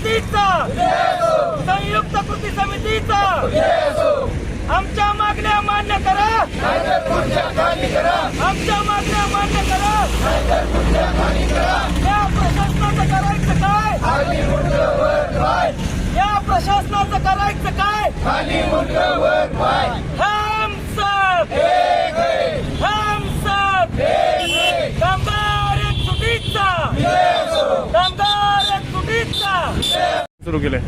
समितीचा. संयुक्त कृती समितीचा. आमच्या मागण्या मान्य करा. आमच्या मागण्या मान्य करा. या प्रशासनाचं करायचं काय? या प्रशासनाचं करायचं काय हम सब हम सब कामगार एक सुटीचा कामगार एक सुरू केलंय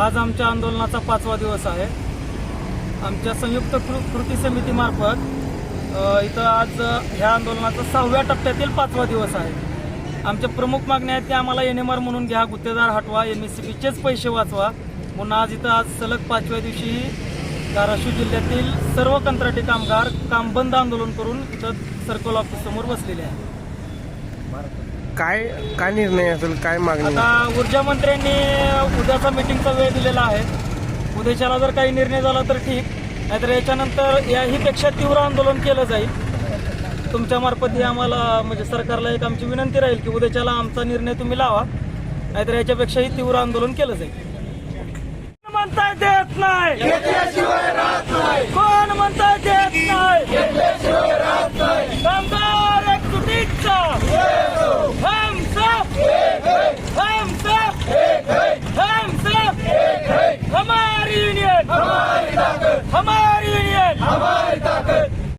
आज आमच्या आंदोलनाचा पाचवा दिवस आहे. आमच्या संयुक्त कृ कृती समितीमार्फत इथं आज ह्या आंदोलनाचा सहाव्या टप्प्यातील पाचवा दिवस आहे. आमच्या प्रमुख मागण्या आहेत की आम्हाला एन एम आर म्हणून घ्या गुत्तेदार हटवा एम एस सी बीचेच पैसे वाचवा. म्हणून आज इथं आज सलग पाचव्या दिवशी धाराशिव जिल्ह्यातील सर्व कंत्राटी कामगार काम बंद आंदोलन करून इथं सर्कल ऑफिस समोर बसलेले आहे काय काय निर्णय असेल काय मागणी आता ऊर्जा मंत्र्यांनी उद्याचा मिटिंगचा वेळ दिलेला आहे. उद्याच्याला जर काही निर्णय झाला तर ठीक. नाहीतर याच्यानंतर याहीपेक्षा तीव्र आंदोलन केलं जाईल. तुमच्या मार्फत ही आम्हाला म्हणजे सरकारला एक आमची विनंती राहील की उद्याच्याला आमचा निर्णय तुम्ही लावा. नाहीतर याच्यापेक्षाही तीव्र आंदोलन केलं जाईल. कोण म्हणताय देत नाही.